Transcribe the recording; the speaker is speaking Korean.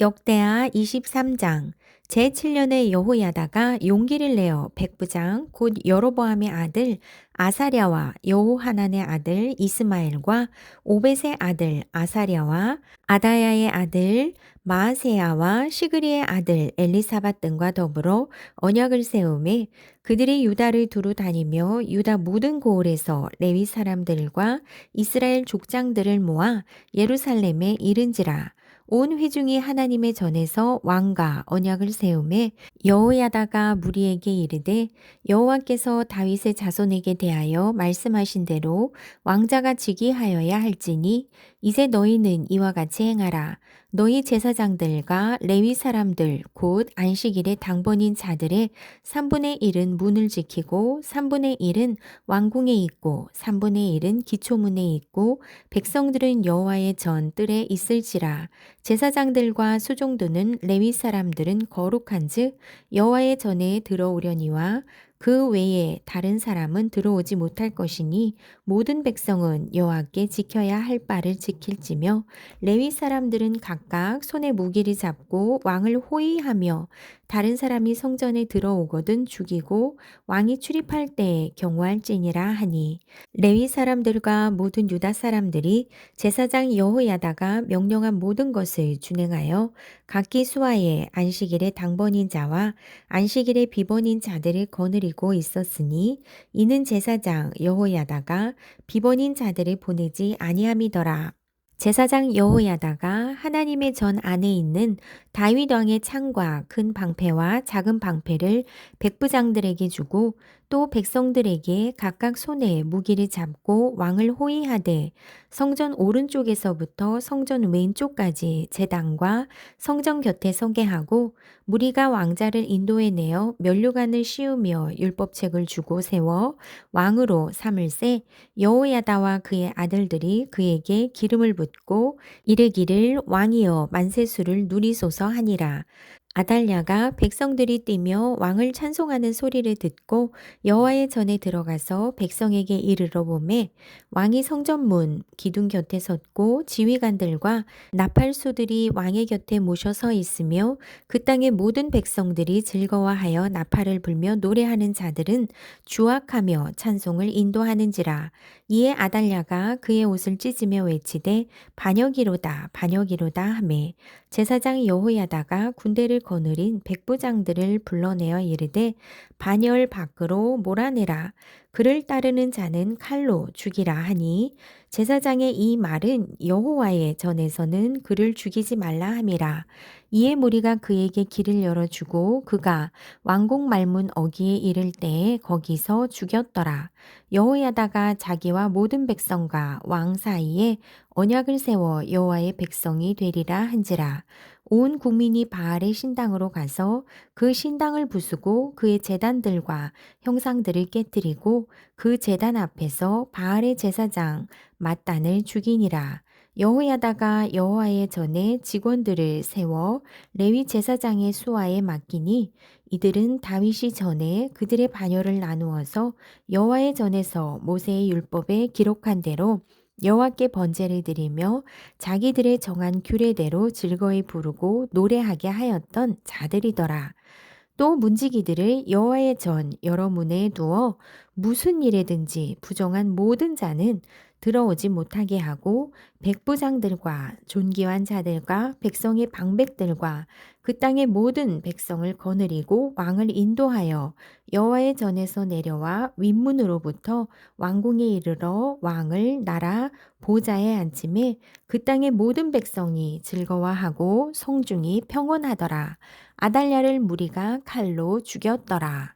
역대하 23장 제7년에 여호야다가 용기를 내어 백부장 곧 여로보암의 아들 아사랴와 여호하난의 아들 이스마엘과 오벳의 아들 아사랴와 아다야의 아들 마아세야와 시그리의 아들 엘리사밧 등과 더불어 언약을 세우매 그들이 유다를 두루 다니며 유다 모든 고을에서 레위 사람들과 이스라엘 족장들을 모아 예루살렘에 이른지라 온 회중이 하나님의 전에서 왕과 언약을 세우매 여호야다가 무리에게 이르되 여호와께서 다윗의 자손에게 대하여 말씀하신 대로 왕자가 즉위하여야 할지니 이제 너희는 이와 같이 행하라 너희 제사장들과 레위 사람들 곧 안식일의 당번인 자들의 3분의 1은 문을 지키고 3분의 1은 왕궁에 있고 3분의 1은 기초문에 있고 백성들은 여호와의 전 뜰에 있을지라. 제사장들과 수종도는 레위 사람들은 거룩한즉 여호와의 전에 들어오려니와 그 외에 다른 사람은 들어오지 못할 것이니 모든 백성은 여호와께 지켜야 할 바를 지킬지며 레위 사람들은 각각 손에 무기를 잡고 왕을 호위하며 다른 사람이 성전에 들어오거든 죽이고 왕이 출입할 때에 경호할지니라 하니 레위 사람들과 모든 유다 사람들이 제사장 여호야다가 명령한 모든 것을 준행하여 각기 수하에 안식일의 당번인 자와 안식일의 비번인 자들을 거느리고 있었으니 이는 제사장 여호야다가 비번인 자들을 보내지 아니함이더라. 제사장 여호야다가 하나님의 전 안에 있는 다윗 왕의 창과 큰 방패와 작은 방패를 백부장들에게 주고 또 백성들에게 각각 손에 무기를 잡고 왕을 호위하되 성전 오른쪽에서부터 성전 왼쪽까지 제단과 성전 곁에 서게 하고 무리가 왕자를 인도해 내어 면류관을 씌우며 율법책을 주고 세워 왕으로 삼을세 여호야다와 그의 아들들이 그에게 기름을 붓고 이르기를 왕이여 만세수를 누리소서 하니라 아달랴가 백성들이 뛰며 왕을 찬송하는 소리를 듣고 여호와의 전에 들어가서 백성에게 이르러 보매 왕이 성전문 기둥 곁에 섰고 지휘관들과 나팔소들이 왕의 곁에 모셔 서 있으며 그 땅의 모든 백성들이 즐거워하여 나팔을 불며 노래하는 자들은 주악하며 찬송을 인도하는지라. 이에 아달랴가 그의 옷을 찢으며 외치되 반역이로다 반역이로다 하매 제사장 여호야다가 군대를 거느린 백부장들을 불러내어 이르되 반열 밖으로 몰아내라. 그를 따르는 자는 칼로 죽이라 하니 제사장의 이 말은 여호와의 전에서는 그를 죽이지 말라 함이라. 이에 무리가 그에게 길을 열어주고 그가 왕궁 말문 어기에 이를 때에 거기서 죽였더라. 여호야다가 자기와 모든 백성과 왕 사이에 언약을 세워 여호와의 백성이 되리라 한지라. 온 국민이 바알의 신당으로 가서 그 신당을 부수고 그의 재단들과 형상들을 깨뜨리고 그 재단 앞에서 바알의 제사장 마단을 죽이니라. 여호야다가 여호와의 전에 직원들을 세워 레위 제사장의 수하에 맡기니 이들은 다윗이 전에 그들의 반열을 나누어서 여호와의 전에서 모세의 율법에 기록한 대로 여호와께 번제를 드리며 자기들의 정한 규례대로 즐거이 부르고 노래하게 하였던 자들이더라. 또 문지기들을 여호와의 전 여러 문에 두어 무슨 일에든지 부정한 모든 자는 들어오지 못하게 하고 백부장들과 존귀한 자들과 백성의 방백들과 그 땅의 모든 백성을 거느리고 왕을 인도하여 여호와의 전에서 내려와 윗문으로부터 왕궁에 이르러 왕을 나라 보좌에 앉힘에 그 땅의 모든 백성이 즐거워하고 성중이 평온하더라. 아달랴를 무리가 칼로 죽였더라.